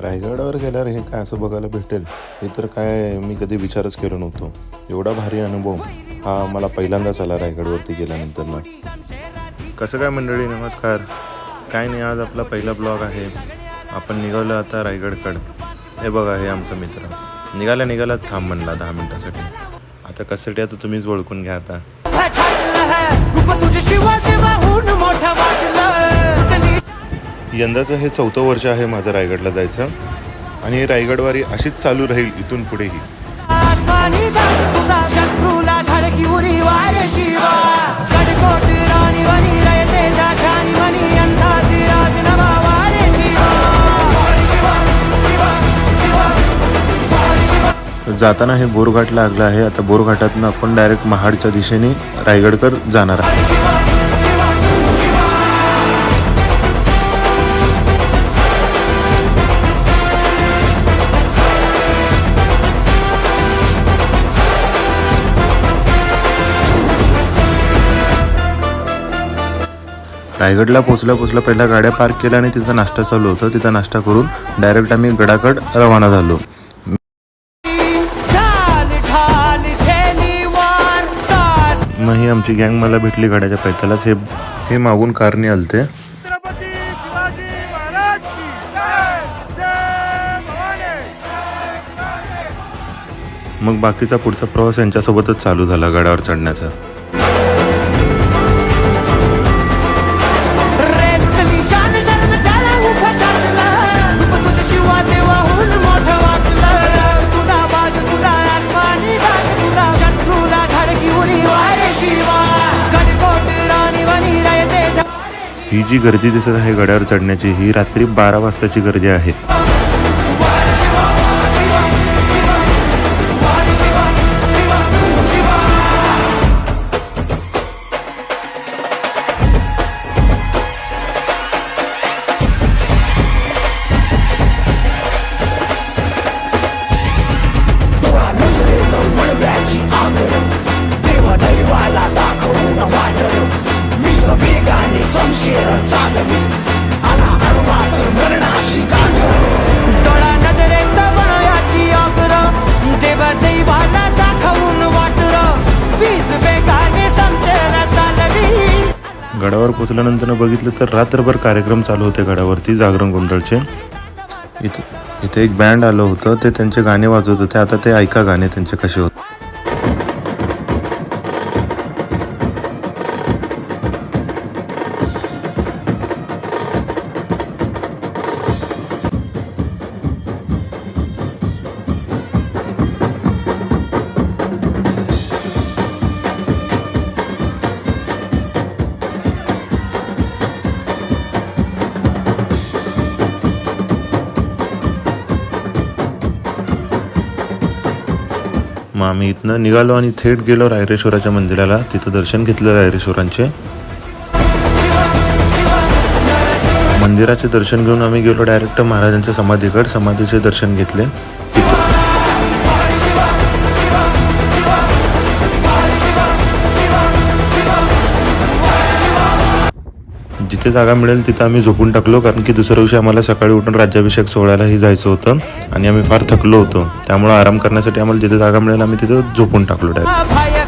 रायगडावर गेल्यावर हे काय असं बघायला भेटेल? हे तर काय मी कधी विचारच केलो नव्हतो. एवढा भारी अनुभव हा मला पहिल्यांदाच आला रायगडवरती गेल्यानंतर ना. कसं काय मंडळी? नमस्कार. काय नाही आज आपला पहिला ब्लॉग आहे. आपण निघालो आता रायगडकडं. हे बघा हे आमचा मित्र. निघाला निघाला थांब म्हणला दहा मिनटासाठी. आता कसं आता तुम्हीच ओळखून घ्या आता. यंदाचं हे चौथं वर्ष आहे माझं रायगडला जायचं. आणि ही रायगडवारी अशीच चालू राहील इथून पुढेही. जाताना हे बोरघाट लागलं आहे. आता बोरघाटातनं आपण डायरेक्ट महाडच्या दिशेने रायगडकर जाणार आहे रायगडला पोचल्या पोचल्या पहिल्या गाड्या पार्क केल्या आणि तिथं नाश्ता चालू होतं. तिथं नाश्ता करून डायरेक्ट आम्ही गडाकड रवाना झालो. मग ही आमची गँग मला भेटली गाड्याच्या पैतालाच. हे हे मागून कारने आलते. मग बाकीचा पुढचा प्रवास यांच्यासोबतच चालू झाला गडावर चढण्याचा. ही जी गर्दी दिसत आहे गड्यावर चढण्याची ही रात्री बारा वाजताची गर्दी आहे. गडावर पोचल्यानंतर बघितलं तर रात्रभर कार्यक्रम चालू होते गडावरती जागरण गोंधळचे. इथे इथे एक बँड आलं होतं ते त्यांचे गाणे वाजवत होते. आता ते ऐका गाणे त्यांचे कसे होते मग आम्ही इथनं निघालो आणि थेट गेलो रायरेश्वराच्या मंदिराला. तिथं दर्शन घेतलं रायरेश्वरांचे. मंदिराचे दर्शन घेऊन आम्ही गेलो डायरेक्ट महाराजांच्या समाधीकडे. समाधीचे दर्शन घेतले. जिथे जागा मिळेल तिथं आम्ही झोपून टाकलो कारण की दुसऱ्या दिवशी आम्हाला सकाळी उठून राज्याभिषेक सोहळ्यालाही जायचं होतं आणि आम्ही फार थकलो होतो. त्यामुळे आराम करण्यासाठी आम्हाला जिथे जागा मिळेल आम्ही तिथं झोपून टाकलो डायरेक्ट